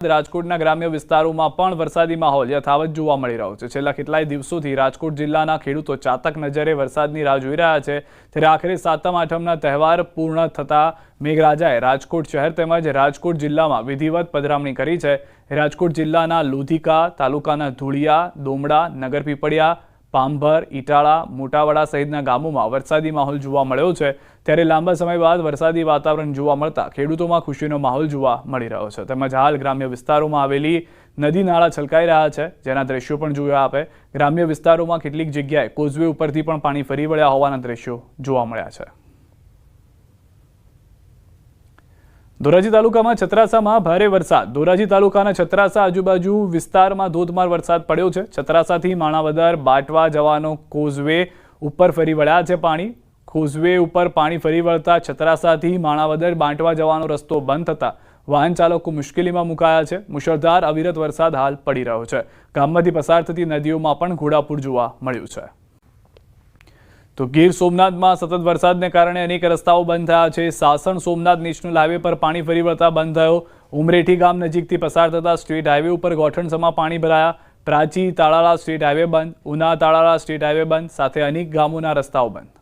રાજકોટના ગ્રામ્ય વિસ્તારોમાં પણ વરસાદી માહોલ યથાવત જોવા મળી રહ્યો છે. છેલ્લા કેટલાય દિવસોથી રાજકોટ જિલ્લાના ખેડૂતો ચાતક નજરે વરસાદની રાહ જોઈ રહ્યા છે. ત્યારે આખરે સાતમ આઠમના તહેવાર પૂર્ણ થતા મેઘરાજાએ રાજકોટ શહેર તેમજ રાજકોટ જિલ્લામાં વિધિવત પધરામણી કરી છે. રાજકોટ જિલ્લાના લોધિકા, તાલુકાના ધૂળિયા દોમડા નગરપીપળિયા પાંભર ઇટાળા મોટાવાડા સહિતના ગામોમાં વરસાદી માહોલ જોવા મળ્યો છે. ત્યારે લાંબા સમય બાદ વરસાદી વાતાવરણ જોવા મળતા ખેડૂતોમાં ખુશીનો માહોલ જોવા મળી રહ્યો છે. તેમજ હાલ ગ્રામ્ય વિસ્તારોમાં આવેલી નદી નાળા છલકાઈ રહ્યા છે. જેના દ્રશ્યો પણ જોયા આપે. ગ્રામ્ય વિસ્તારોમાં કેટલીક જગ્યાએ કોઝવે ઉપરથી પણ પાણી ફરી વળ્યા હોવાના દ્રશ્યો જોવા મળ્યા છે. ધોરાજી તાલુકામાં છત્રાસામાં ભારે વરસાદ. ધોરાજી તાલુકાના છત્રાસા આજુબાજુ વિસ્તારમાં ધોધમાર વરસાદ પડ્યો છે. છત્રાસાથી માણાવદર, બાટવા જવાનો કોઝવે ઉપર ફરી વળ્યા છે પાણી. કોઝવે ઉપર પાણી ફરી વળતા છત્રાસાથી માણાવદર, બાંટવા જવાનો રસ્તો બંધ થતા વાહન ચાલકો મુશ્કેલીમાં મુકાયા છે. મુશળધાર અવિરત વરસાદ હાલ પડી રહ્યો છે. ગામમાંથી પસાર થતી નદીઓમાં પણ ઘોડાપૂર જોવા મળ્યું છે. તો ગીર સોમનાથમાં સતત વરસાદને કારણે અનેક રસ્તાઓ બંધ થયા છે. સાસણ સોમનાથ નેશનલ હાઈવે પર પાણી ફરી વળતા બંધ થયો. ઉમરેઠી ગામ નજીકથી પસાર થતા સ્ટેટ હાઈવે ઉપર ગોઠણસમાં પાણી ભરાયા. પ્રાચી તાળાળા સ્ટેટ હાઈવે બંધ, ઉના તાળાળા સ્ટેટ હાઈવે બંધ, સાથે અનેક ગામોના રસ્તાઓ બંધ.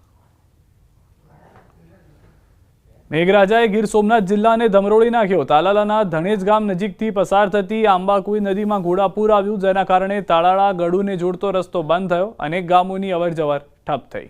મેઘરાજાએ ગીર સોમનાથ જિલ્લાને ધમરોળી નાખ્યો. તાલાલાના ધણેજ ગામ નજીકથી પસાર થતી આંબાકુઈ નદીમાં ઘોડાપૂર આવ્યું, જેના કારણે તાળાળા ગડુને જોડતો રસ્તો બંધ થયો. અનેક ગામોની અવરજવર ઠપ થઈ.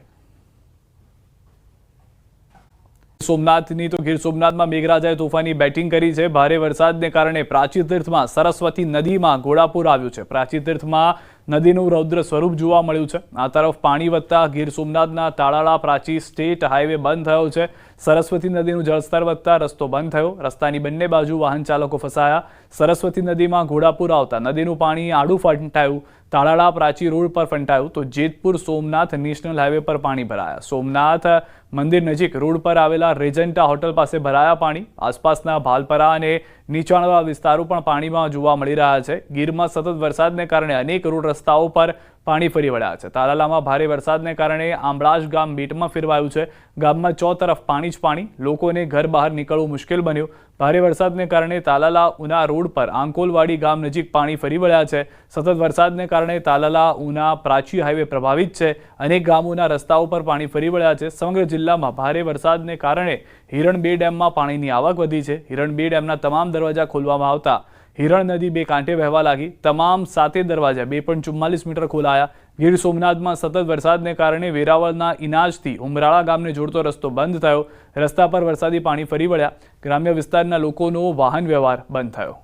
સોમનાથની તો ગીર સોમનાથમાં મેઘરાજાએ તોફાની બેટિંગ કરી છે. ભારે વરસાદને કારણે પ્રાચી તીર્થમાં સરસ્વતી નદીમાં ઘોડાપુર આવ્યું છે. પ્રાચી તીર્થમાં નદીનું રૌદ્ર સ્વરૂપ જોવા મળ્યું છે. આ તરફ પાણી વધતા ગીર સોમનાથના તાળાળા પ્રાચી સ્ટેટ હાઈવે બંધ થયો છે. સરસ્વતી નદીનું જળસ્તર વધતા રસ્તો બંધ થયો. રસ્તાની બંને બાજુ વાહન ચાલકો ફસાયા. સરસ્વતી નદીમાં ઘોડાપુર આવતા નદીનું પાણી આડું ફંટાયું. તાળાળા પ્રાચી રોડ પર ફંટાયું. તો જેતપુર સોમનાથ નેશનલ હાઈવે પર પાણી ભરાયા. સોમનાથ મંદિર નજીક રોડ પર આવેલા રેજન્ટા હોટલ પાસે ભરાયા પાણી. આસપાસના ભાલપરા અને નીચાણવાળા વિસ્તારો પણ પાણીમાં જોવા મળી રહ્યા છે. ગીરમાં સતત વરસાદને કારણે અનેક રોડ રસ્તાઓ પર પાણી ફરી વળ્યા છે. તાલાલામાં ભારે વરસાદને કારણે આંબળાશ ગામ બીટમાં ફેરવાયું છે. ગામમાં ચો તરફ પાણી જ પાણી. લોકોને ઘર બહાર નીકળવું મુશ્કેલ બન્યું. ભારે વરસાદને કારણે તાલાલા ઉના રોડ પર આંકોલવાડી ગામ નજીક પાણી ફરી વળ્યા છે. સતત વરસાદને કારણે તાલાલા ઉના પ્રાચી હાઈવે પ્રભાવિત છે. અનેક ગામોના રસ્તાઓ પર પાણી ફરી વળ્યા છે. સમગ્ર જિલ્લામાં ભારે વરસાદને કારણે હિરણ બે ડેમમાં પાણીની આવક વધી છે. હિરણ બે ડેમના તમામ દરવાજા ખોલવામાં આવતા હિરણ નદી બે કાંઠે વહેવા લાગી. તમામ સાતે દરવાજા બે પોઈન્ટ ચુમ્માલીસ મીટર ખોલાયા. ગીર સોમનાથમાં સતત વરસાદને કારણે વેરાવળના ઇનાજથી ઉમરાળા ગામને જોડતો રસ્તો બંધ થયો. રસ્તા પર વરસાદી પાણી ફરી વળ્યા. ગ્રામ્ય વિસ્તારના લોકોનો વાહન વ્યવહાર બંધ થયો.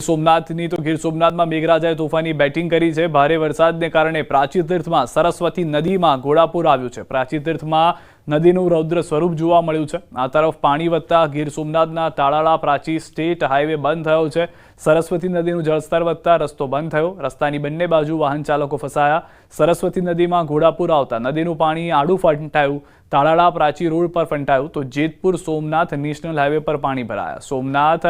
સોમનાથની તો ગીર સોમનાથમાં મેઘરાજાએ તોફાની બેટિંગ કરી છે. ભારે વરસાદને કારણે પ્રાચી તીર્થમાં સરસ્વતી નદીમાં ઘોડાપુર આવ્યું છે. પ્રાચી તીર્થમાં નદીનું રૌદ્ર સ્વરૂપ જોવા મળ્યું છે. આ તરફ પાણી વધતા ગીર સોમનાથના તાળાળા પ્રાચી સ્ટેટ હાઈવે બંધ થયો છે. સરસ્વતી નદીનું જળસ્તર વધતા રસ્તો બંધ થયો. રસ્તાની બંને બાજુ વાહન ચાલકો ફસાયા. સરસ્વતી નદીમાં ઘોડાપુર આવતા નદીનું પાણી આડું ફંટાયું. તાળાળા પ્રાચી રોડ પર ફંટાયું તો જેતપુર સોમનાથ નેશનલ હાઈવે પર પાણી ભરાયા. સોમનાથ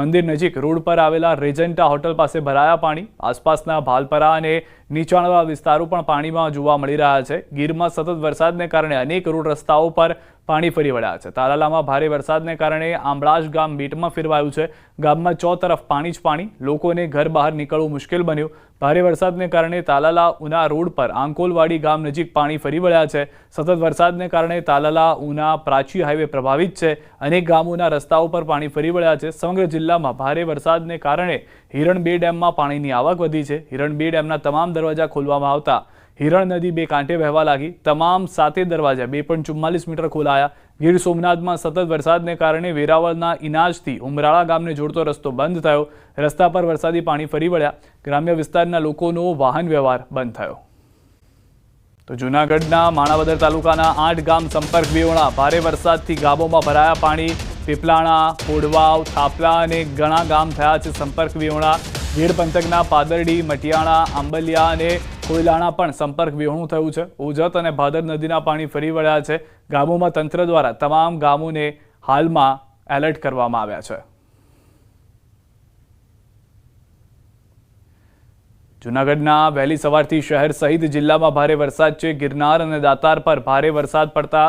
મંદિર નજીક રોડ પર આવેલા રેજન્ટા હોટલ પાસે ભરાયા પાણી. આસપાસના ભાલપરા અને નીચાણવાળા વિસ્તારો પણ પાણીમાં જોવા મળી રહ્યા છે. ગીરમાં સતત વરસાદને કારણે અનેક રોડ રસ્તાઓ પર પાણી ફરી વળ્યા છે. તાલાલામાં ભારે વરસાદને કારણે આંબળાશ ગામ બેટમાં ફેરવાયું છે. ગામમાં ચો તરફ પાણી જ પાણી. લોકોને ઘર બહાર નીકળવું મુશ્કેલ બન્યું. ભારે વરસાદને કારણે તાલાલા ઉના રોડ પર આંકોલવાડી ગામ નજીક પાણી ફરી વળ્યા છે. સતત વરસાદને કારણે તાલાલા ઉના પ્રાચી હાઈવે પ્રભાવિત છે. અનેક ગામોના રસ્તાઓ પર પાણી ફરી વળ્યા છે. સમગ્ર જિલ્લામાં ભારે વરસાદને કારણે હિરણ બે ડેમમાં પાણીની આવક વધી છે. હિરણ બે ડેમના તમામ દરવાજા ખોલવામાં આવતા હિરણ નદી બે કાંઠે વહેવા લાગી. તમામ સાતે દરવાજા બે પોઈન્ટ ચુમ્માલીસ મીટર ખોલાયા. ગીર સોમનાથમાં સતત વરસાદને કારણે વેરાવળના ઇનાજથી ઉમરાળા ગામને જોડતો રસ્તો બંધ થયો. રસ્તા પર વરસાદી પાણી ફરી વળ્યા. ગ્રામ્ય વિસ્તારના લોકોનો વાહન વ્યવહાર બંધ થયો. તો જૂનાગઢના માણાવદર તાલુકાના આઠ ગામ સંપર્ક વિહોણા ભારે વરસાદથી ગામોમાં ભરાયા પાણી. પીપલાણા કોડવાવ થાપલા અને ઘણા ગામ થયા છે સંપર્ક વિહોણા ગીર પંથકના પાદરડી, મટિયાણા, આંબલિયા અને કોયલાણા પણ સંપર્ક વિહોણું થયું છે. ઉજત અને ભાદર નદીના પાણી ફરી વળ્યા છે. ગામોમાં તંત્ર દ્વારા તમામ ગામોને હાલમાં એલર્ટ કરવામાં આવ્યા છે. જૂનાગઢના વહેલી સવારથી શહેર સહિત જિલ્લામાં ભારે વરસાદ છે. ગિરનાર અને દાતાર પર ભારે વરસાદ પડતા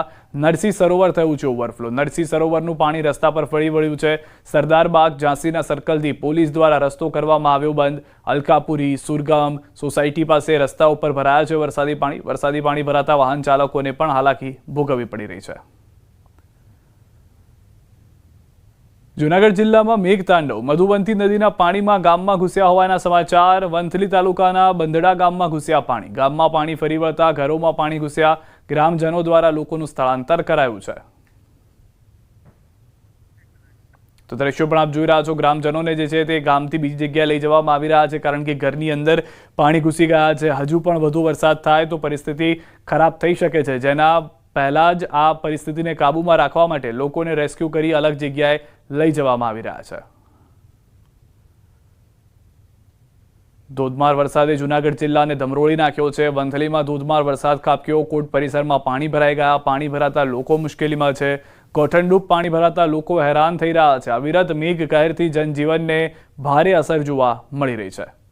નરસિંહ સરોવર થયું છે ઓવરફ્લો. નરસિંહ સરોવરનું પાણી રસ્તા પર ફરી વળ્યું છે. સરદાર બાગ ઝાંસીના સર્કલથી પોલીસ દ્વારા રસ્તો કરવામાં આવ્યો બંધ. અલકાપુરી, સુરગામ, સોસાયટી પાસે રસ્તા ઉપર ભરાયા છે. વરસાદી પાણી વરસાદી પાણી ભરાતા વાહન ચાલકોને પણ હાલાકી ભોગવવી પડી રહી છે. જૂનાગઢ જિલ્લામાં મેઘતાંડવ. મધુવંતી નદીના પાણીમાં ગામમાં ઘૂસ્યા હોવાના સમાચાર, વંથલી તાલુકાના બંધડા ગામમાં ઘૂસ્યા પાણી. ગામમાં પાણી ફરી વળતા ઘરોમાં પાણી ઘૂસ્યા ગ્રામજનો દ્વારા લોકોનું સ્થળાંતર કરાયું છે. તો દ્રશ્યો પણ આપ જોઈ રહ્યા છો. ગ્રામજનોને જે છે તે ગામથી બીજી જગ્યાએ લઈ જવામાં આવી રહ્યા છે કારણ કે ઘરની અંદર પાણી ઘૂસી ગયા છે. હજુ પણ વધુ વરસાદ થાય તો પરિસ્થિતિ ખરાબ થઈ શકે છે. જેના પહેલા જ આ પરિસ્થિતિને કાબૂમાં રાખવા માટે લોકોને રેસ્ક્યુ કરી અલગ જગ્યાએ લઈ જવામાં આવી રહ્યા છે. ધોધમાર વરસાદે જૂનાગઢ જિલ્લાને ધમરોળી નાખ્યો છે. વંથલીમાં ધોધમાર વરસાદ ખાબક્યો કોટ પરિસરમાં પાણી ભરાઈ ગયા. પાણી ભરાતા લોકો મુશ્કેલીમાં છે. ગોઠણડૂબ પાણી ભરાતા લોકો હેરાન થઈ રહ્યા છે. અવિરત મેઘ કહેરથી જનજીવનને ભારે અસર જોવા મળી રહી છે.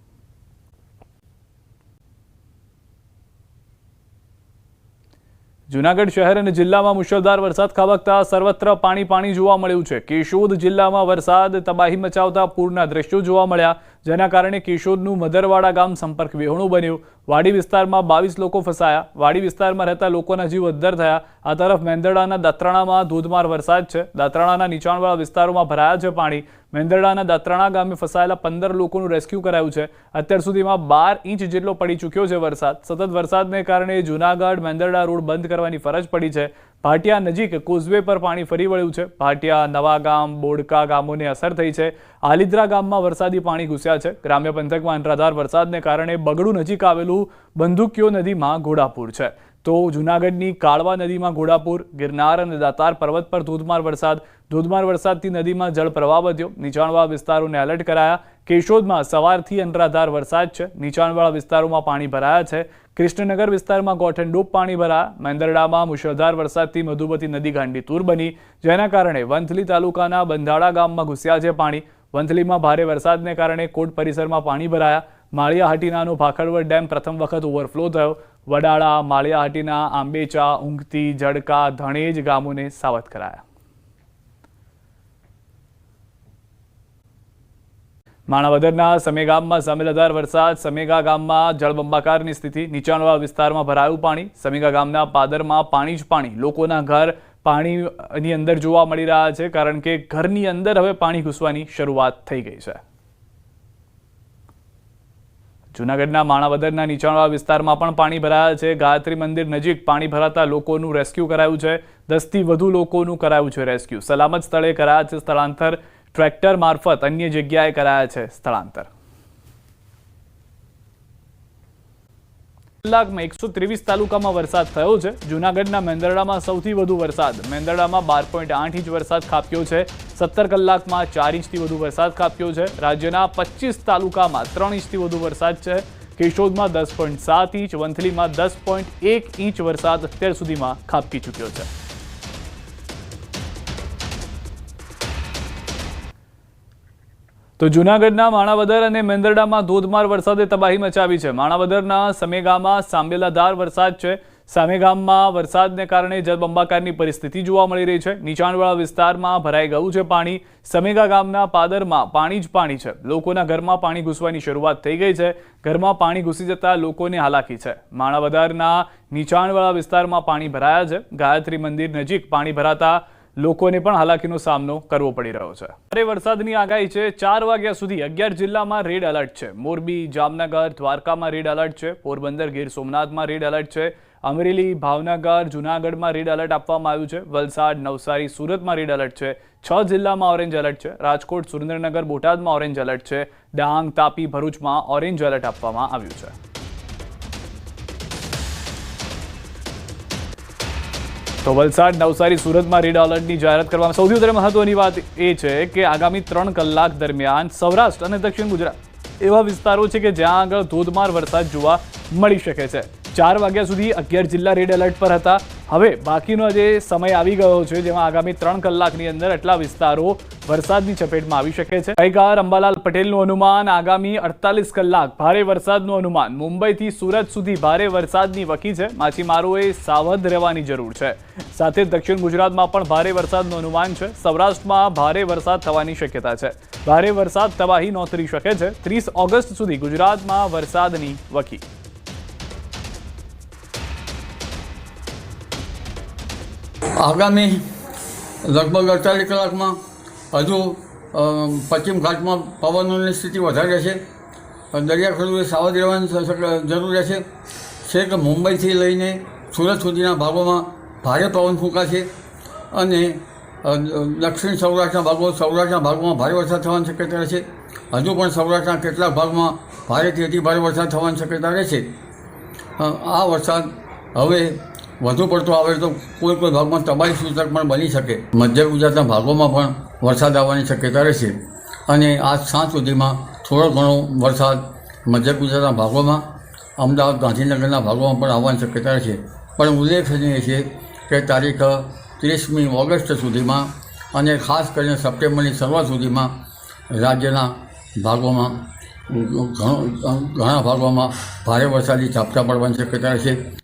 જૂનાગઢ શહેર અને જિલ્લામાં મુશળધાર વરસાદ ખાબકતા સર્વત્ર પાણી પાણી જોવા મળ્યું છે. કેશોદ જિલ્લામાં વરસાદ, તબાહી મચાવતા પૂરના દ્રશ્યો જોવા મળ્યા. જેના કારણે કેશોદનું મધરવાડા ગામ સંપર્ક વિહોણું બન્યું. વાડી વિસ્તારમાં બાવીસ લોકો ફસાયા. વાડી વિસ્તારમાં રહેતા લોકોના જીવ અદ્ધર થયા. આ તરફ મેંદરડાના દાત્રાણામાં ધોધમાર વરસાદ છે. દાત્રાણાના નીચાણવાળા વિસ્તારોમાં ભરાયા છે પાણી. મેંદરડાના દાત્રાણા ગામે ફસાયેલા પંદર લોકોનું રેસ્ક્યુ કરાયું છે. અત્યાર સુધીમાં બાર ઇંચ જેટલો પડી ચૂક્યો છે વરસાદ. સતત વરસાદને કારણે જૂનાગઢ મેંદરડા રોડ બંધ કરવાની ફરજ પડી છે. ભાટિયા નજીક કોઝવે પર પાણી ફરી વળ્યું છે. ભાટિયા, નવા ગામ, બોડકા ગામોને અસર થઈ છે. આલિદ્રા ગામમાં વરસાદી પાણી ઘૂસ્યા છે. ગ્રામ્ય પંથકમાં અંતરાધાર વરસાદને કારણે બગડું નજીક આવેલું બંદુકીઓ નદીમાં ઘોડાપૂર છે. તો જૂનાગઢની કાળવા નદીમાં ઘોડાપુર, ગિરનાર અને દાતાર પર્વત પર ધોધમાર વરસાદ. ધોધમાર વરસાદથી નદીમાં જળપ્રવાહ વધ્યો. નીચાણવાળા વિસ્તારોને એલર્ટ કરાયા. કેશોદમાં સવારથી અનરાધાર વરસાદ છે. નીચાણવાળા વિસ્તારોમાં પાણી ભરાયા છે. કૃષ્ણનગર વિસ્તારમાં ગોઠણડૂબ પાણી ભરાયા. મેંદરડામાં મુશળધાર વરસાદથી મધુમતી નદી ગાંડી તૂર બની. જેના કારણે વંથલી તાલુકાના બંધાડા ગામમાં ઘૂસ્યા છે પાણી. વંથલીમાં ભારે વરસાદને કારણે કોટ પરિસરમાં પાણી ભરાયા. માળિયાહાટીનાનો ભાખરવડ ડેમ પ્રથમ વખત ઓવરફ્લો થયો. વડાળા, માળિયાહાટીના આંબેચા, ઊંઘતી, જડકા, ધણેજ ગામોને સાવધ કરાયા. માણાવદરના સમેગામમાં સામેલદાર વરસાદ સમેગા ગામમાં જળબંબાકારની સ્થિતિ, નીચાણવાળા વિસ્તારમાં ભરાયું પાણી સમેગા ગામના પાદરમાં પાણી જ પાણી. લોકોના ઘર પાણીની અંદર જોવા મળી રહ્યા છે, કારણ કે ઘરની અંદર હવે પાણી ઘૂસવાની શરૂઆત થઈ ગઈ છે. જૂનાગઢના માણાવદરના નીચાણવાળા વિસ્તારમાં પણ પાણી ભરાયા છે. ગાયત્રી મંદિર નજીક પાણી ભરાતા લોકોનું રેસ્ક્યુ કરાયું છે. દસથી વધુ લોકોનું કરાયું છે રેસ્ક્યુ. સલામત સ્થળે કરાયા છે સ્થળાંતર. ટ્રેક્ટર મારફત અન્ય જગ્યાએ કરાયા છે સ્થળાંતર. કલાકમાં એકસો ત્રેવીસ તાલુકામાં વરસાદ થયો છે. જૂનાગઢના મેંદરડામાં સૌથી વધુ વરસાદ. મેંદરડામાં બાર પોઈન્ટ આઠ ઇંચ વરસાદ ખાપ્યો છે. સત્તર કલાકમાં ચાર ઇંચથી વધુ વરસાદ ખાપ્યો છે. રાજ્યના પચીસ તાલુકામાં ત્રણ ઇંચથી વધુ વરસાદ છે. કેશોદમાં દસ પોઈન્ટ સાત ઇંચ, વંથલીમાં દસ પોઈન્ટ એક ઇંચ વરસાદ અત્યાર સુધીમાં ખાબકી ચૂક્યો છે. તો જૂનાગઢના માણાવદર અને મેંદરડામાં ધોધમાર વરસાદે તબાહી મચાવી છે. માણાવદરના સમેગામાં સાંબેલાધાર વરસાદ છે. સામેગામમાં વરસાદને કારણે જળબંબાકારની પરિસ્થિતિ જોવા મળી રહી છે. નીચાણવાળા વિસ્તારમાં ભરાઈ ગયું છે પાણી. સમેગા ગામના પાદરમાં પાણી જ પાણી છે. લોકોના ઘરમાં પાણી ઘૂસવાની શરૂઆત થઈ ગઈ છે. ઘરમાં પાણી ઘૂસી જતા લોકોને હાલાકી છે. માણાવદરના નીચાણવાળા વિસ્તારમાં પાણી ભરાયા છે. ગાયત્રી મંદિર નજીક પાણી ભરાતા લોકોને પણ હાલાકીનો સામનો કરવો પડી રહ્યો છે. ભારે વરસાદની આગાહી છે. ચાર વાગ્યા સુધી અગિયાર જિલ્લામાં રેડ એલર્ટ છે. મોરબી, જામનગર, દ્વારકામાં રેડ એલર્ટ છે. પોરબંદર, ગીર સોમનાથમાં રેડ એલર્ટ છે. અમરેલી, ભાવનગર, જુનાગઢમાં રેડ એલર્ટ આપવામાં આવ્યું છે. વલસાડ, નવસારી, સુરતમાં રેડ એલર્ટ છે. છ જિલ્લામાં ઓરેન્જ એલર્ટ છે. રાજકોટ, સુરેન્દ્રનગર, બોટાદમાં ઓરેન્જ એલર્ટ છે. ડાંગ, તાપી, ભરૂચમાં ઓરેન્જ એલર્ટ આપવામાં આવ્યું છે. તો વલસાડ નવસારી સુરતમાં રેડ એલર્ટની જાહેરાત કરવામાં સૌથી વધારે મહત્વની વાત એ છે કે આગામી ત્રણ કલાક દરમિયાન સૌરાષ્ટ્ર અને દક્ષિણ ગુજરાત એવા વિસ્તારો છે કે જ્યાં આગળ ધોધમાર વરસાદ જોવા મળી શકે છે. ચાર વાગ્યા સુધી અગિયાર જિલ્લા રેડ એલર્ટ પર હતા. હવે બાકીનો જે સમય આવી ગયો છે, જેમાં આગામી ત્રણ કલાકની અંદર એટલા વિસ્તારો વરસાદની ચપેટમાં આવી શકે છે. ગઈકાલ અંબાલાલ પટેલનું અનુમાન, આગામી અડતાલીસ કલાક ભારે વરસાદનું અનુમાન. મુંબઈથી સુરત સુધી ભારે વરસાદની વકી છે. માછીમારોએ સાવધ રહેવાની જરૂર છે. સાથે દક્ષિણ ગુજરાતમાં પણ ભારે વરસાદનું અનુમાન છે. સૌરાષ્ટ્રમાં ભારે વરસાદ થવાની શક્યતા છે. ભારે વરસાદ તબાહી નોતરી શકે છે. ત્રીસ ઓગસ્ટ સુધી ગુજરાતમાં વરસાદની વકી. આગામી લગભગ અડતાલીસ કલાકમાં હજુ પશ્ચિમ ઘાટમાં પવનોની સ્થિતિ વધારે રહેશે દરિયાખેડૂએ સાવધ રહેવાની જરૂર રહેશે. છેક મુંબઈથી લઈને સુરત સુધીના ભાગોમાં ભારે પવન ફૂંકાશે અને દક્ષિણ સૌરાષ્ટ્રના ભાગો, સૌરાષ્ટ્રના ભાગોમાં ભારે વરસાદ થવાની શક્યતા રહેશે. હજુ પણ સૌરાષ્ટ્રના કેટલાક ભાગમાં ભારેથી અતિ ભારે વરસાદ થવાની શક્યતા રહેશે. આ વરસાદ હવે વધુ પડતો આવે તો કોઈ કોઈ ભાગમાં તબાહી સૂચક પણ બની શકે. મધ્ય ગુજરાતના ભાગોમાં પણ વરસાદ આવવાની શક્યતા રહેશે. અને આજ સાંજ સુધીમાં થોડો ઘણો વરસાદ મધ્ય ગુજરાતના ભાગોમાં, અમદાવાદ, ગાંધીનગરના ભાગોમાં પણ આવવાની શક્યતા રહેશે. પણ ઉલ્લેખનીય છે કે તારીખ ત્રીસમી ઓગસ્ટ સુધીમાં અને ખાસ કરીને સપ્ટેમ્બરની શરૂઆત સુધીમાં રાજ્યના ભાગોમાં, ઘણો, ઘણા ભાગોમાં ભારે વરસાદી ઝાપટા પડવાની શક્યતા રહેશે.